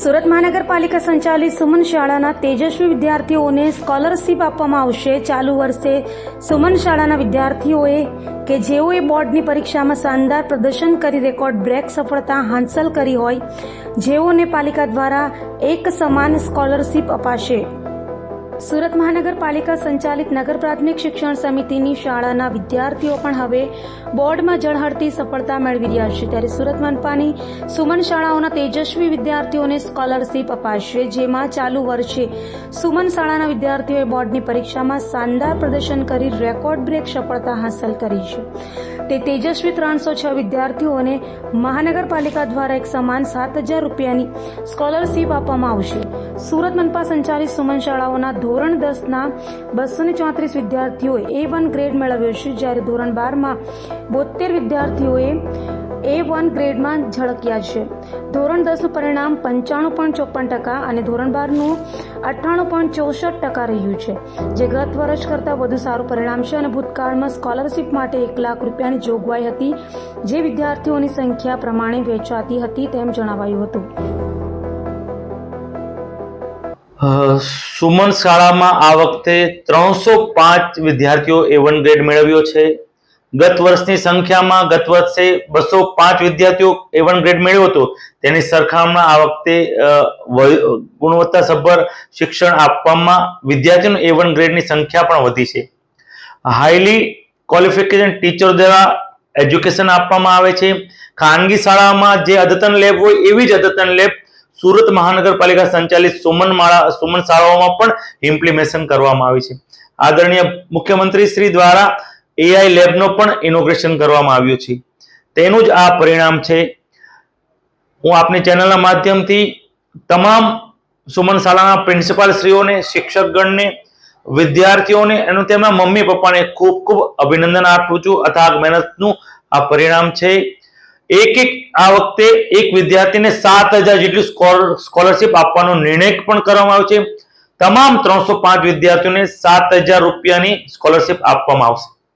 સુરત મહાનગરપાલિકા સંચાલિત સુમન શાળાના તેજસ્વી વિદ્યાર્થીઓને સ્કોલરશીપ આપવામાં આવશે. ચાલુ વર્ષે સુમન શાળાના વિદ્યાર્થીઓએ કે જેઓએ બોર્ડની પરીક્ષામાં શાનદાર પ્રદર્શન કરી, રેકોર્ડ બ્રેક સફળતા હાંસલ કરી હોય, જેઓને પાલિકા દ્વારા એક સમાન સ્કોલરશીપ અપાશે. સુરત મહાનગરપાલિકા સંચાલિત નગર પ્રાથમિક શિક્ષણ સમિતિની શાળાના વિદ્યાર્થીઓ પણ હવે બોર્ડમાં ઝળહળતી સફળતા મેળવી રહ્યા છે. ત્યારે સુરત મનપાની સુમન શાળાઓના તેજસ્વી વિદ્યાર્થીઓને સ્કોલરશીપ અપાશે, જેમાં ચાલુ વર્ષે સુમન શાળાના વિદ્યાર્થીઓએ બોર્ડની પરીક્ષામાં શાનદાર પ્રદર્શન કરી રેકોર્ડ બ્રેક સફળતા હાંસલ કરી છે. તે તેજસ્વી ત્રણસો છ વિદ્યાર્થીઓને મહાનગરપાલિકા દ્વારા એક સમાન સાત હજાર રૂપિયાની સ્કોલરશીપ આપવામાં આવશે. સુરત મનપા સંચાલિત સુમન શાળાઓના ધોરણ દસના બસો ને ચોત્રીસ વિદ્યાર્થીઓએ એ વન ગ્રેડ મેળવ્યો છે, જ્યારે ધોરણ બારમાં બોતેર વિદ્યાર્થીઓએ એ વન ગ્રેડમાં ઝળક્યા છે. ધોરણ દસનું પરિણામ પંચાણું પોઈન્ટ ચોપન ટકા અને ધોરણ બારનું અઠ્ઠાણું પોઈન્ટ ચોસઠ ટકા રહ્યું છે, જે ગત વર્ષ કરતાં વધુ સારું પરિણામ છે અને ભૂતકાળમાં સ્કોલરશીપ માટે એક લાખ રૂપિયાની જોગવાઈ હતી, જે વિદ્યાર્થીઓની સંખ્યા પ્રમાણે વેચાતી હતી તેમ જણાવાયું હતું. સુમન શાળામાં આ વખતે ત્રણસો પાંચ વિદ્યાર્થીઓ એ વન ગ્રેડ મેળવ્યો છે. ગત વર્ષની સંખ્યામાં ગત વર્ષે બસો પાંચ વિદ્યાર્થીઓ એ વન ગ્રેડ મેળવ્યો હતો. તેની સરખામણીમાં આ વખતે ગુણવત્તાસભર શિક્ષણ આપવામાં વિદ્યાર્થીઓનું એ વન ગ્રેડની સંખ્યા પણ વધી છે. હાઈલી ક્વોલિફિકેશન ટીચર દ્વારા એજ્યુકેશન આપવામાં આવે છે. ખાનગી શાળામાં જે અદ્યતન લેબ હોય એવી જ અદ્યતન લેબ સુરત મહાનગરપાલિકા સંચાલિત સુમન માળા સુમન શાળાઓમાં પણ ઇમ્પ્લિમેશન કરવામાં આવી છે. આદરણીય મુખ્યમંત્રી શ્રી દ્વારા એઆઈ લેબનો પણ ઇનોગ્રેશન કરવામાં આવ્યું છે. તેનું જ આ પરિણામ છે. હું આપની ચેનલના માધ્યમથી તમામ સુમન શાળાના પ્રિન્સિપાલ શ્રીઓને શિક્ષકગણને, વિદ્યાર્થીઓને અને તેમના મમ્મી પપ્પાને ખૂબ ખૂબ અભિનંદન આપું છું. અથાગ મહેનતનું આ પરિણામ છે. એક એક આ વખતે એક વિદ્યાર્થીને સાત હજાર જેટલી સ્કોલરશીપ આપવાનો નિર્ણય પણ કરવામાં આવ્યો છે. તમામ ત્રણસો પાંચ વિદ્યાર્થીઓને સાત હજાર રૂપિયાની સ્કોલરશીપ આપવામાં આવશે.